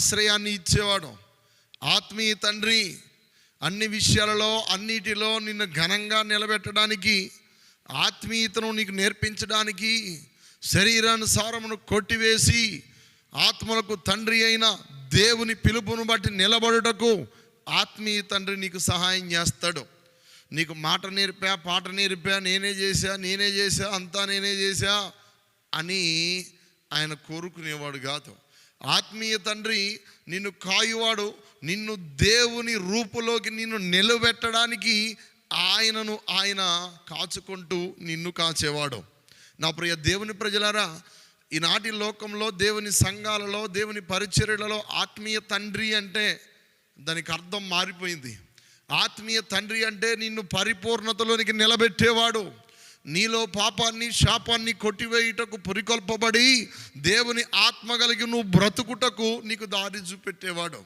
ఆశ్రయాన్ని ఇచ్చేవాడు. ఆత్మీయ తండ్రి అన్ని విషయాలలో అన్నిటిలో నిన్ను ఘనంగా నిలబెట్టడానికి ఆత్మీయతను నీకు నేర్పించడానికి శరీరానుసారమును కొట్టివేసి ఆత్మలకు తండ్రి అయిన దేవుని పిలుపును బట్టి నిలబడుటకు ఆత్మీయ తండ్రి నీకు సహాయం చేస్తాడు. నీకు మాట నేర్పా పాట నేర్పా నేనే చేశా నేనే చేశా అంతా నేనే చేశా అని ఆయన కోరుకునేవాడు కాదు. ఆత్మీయ తండ్రి నిన్ను కాయువాడు నిన్ను దేవుని రూపులోకి నిన్ను నిలబెట్టడానికి ఆయనను ఆయన కాచుకుంటూ నిన్ను కాచేవాడు. నా ప్రియ దేవుని ప్రజలారా ఈనాటి లోకంలో దేవుని సంఘాలలో దేవుని పరిచర్యలలో ఆత్మీయ తండ్రి అంటే దానికి అర్థం మారిపోయింది. ఆత్మీయ తండ్రి అంటే నిన్ను పరిపూర్ణతలోనికి నిలబెట్టేవాడు. నీలో పాపాన్ని శాపాన్ని కొట్టివేయుటకు పురికొల్పబడి దేవుని ఆత్మ కలిగి నువ్వు బ్రతుకుటకు నీకు దారి చూపెట్టేవాడు.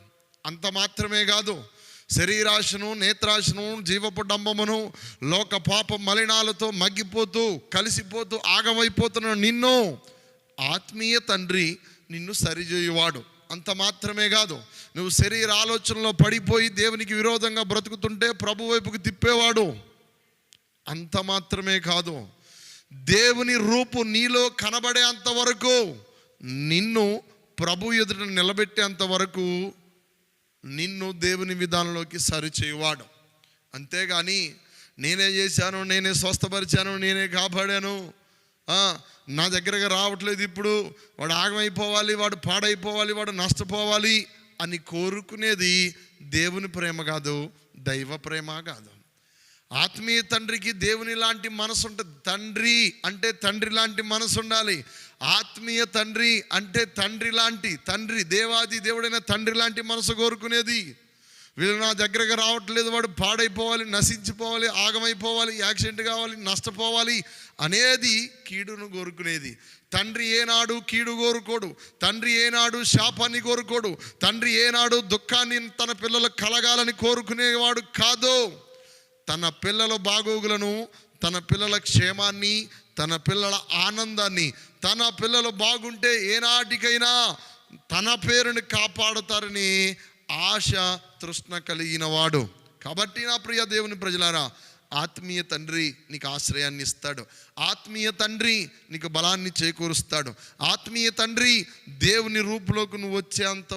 అంత మాత్రమే కాదు శరీరాశను నేత్రాశను జీవపు డంబమును లోక పాప మలినాలతో మగ్గిపోతూ కలిసిపోతూ ఆగమైపోతున్న నిన్ను ఆత్మీయ తండ్రి నిన్ను సరిచేయువాడు. అంత మాత్రమే కాదు నువ్వు శరీర ఆలోచనలో పడిపోయి దేవునికి విరోధంగా బ్రతుకుతుంటే ప్రభు వైపుకి తిప్పేవాడు. అంత మాత్రమే కాదు. దేవుని రూపు నీలో కనబడేంత వరకు నిన్ను ప్రభు ఎదుట నిలబెట్టేంత వరకు నిన్ను దేవుని విధానంలోకి సరిచేయువాడు. అంతేగాని నేనే చేశాను నేనే స్వస్థపరిచాను నేనే కాపాడాను. నా దగ్గరకు రావట్లేదు ఇప్పుడు. వాడు ఆగమైపోవాలి వాడు పాడైపోవాలి వాడు నష్టపోవాలి అని కోరుకునేది దేవుని ప్రేమ కాదు దైవ ప్రేమ కాదు. ఆత్మీయ తండ్రికి దేవుని లాంటి మనసు ఉంటుంది. తండ్రి అంటే తండ్రి లాంటి మనసు ఉండాలి. ఆత్మీయ తండ్రి అంటే తండ్రి లాంటి తండ్రి దేవాది దేవుడైన తండ్రి లాంటి మనసు కోరుకునేది. వీళ్ళు నా దగ్గరకు రావట్లేదు వాడు పాడైపోవాలి నశించిపోవాలి ఆగమైపోవాలి యాక్సిడెంట్ కావాలి నష్టపోవాలి అనేది కీడును కోరుకునేది. తండ్రి ఏనాడు కీడు కోరుకోడు. తండ్రి ఏనాడు శాపాన్ని కోరుకోడు. తండ్రి ఏనాడు దుఃఖాన్ని తన పిల్లలకు కలగాలని కోరుకునేవాడు కాదు. తన పిల్లల బాగోగులను తన పిల్లల క్షేమాన్ని తన పిల్లల ఆనందాన్ని తన పిల్లలు బాగుంటే ఏనాటికైనా తన పేరుని కాపాడుతారని ఆశ తృష్ణ కలిగిన వాడు. కాబట్టి నా ప్రియ దేవుని ప్రజలారా ఆత్మీయ తండ్రి నీకు ఆశ్రయాన్ని ఇస్తాడు. ఆత్మీయ తండ్రి నీకు బలాన్ని చేకూరుస్తాడు. ఆత్మీయ తండ్రి దేవుని రూపులోకి నువ్వు వచ్చేంత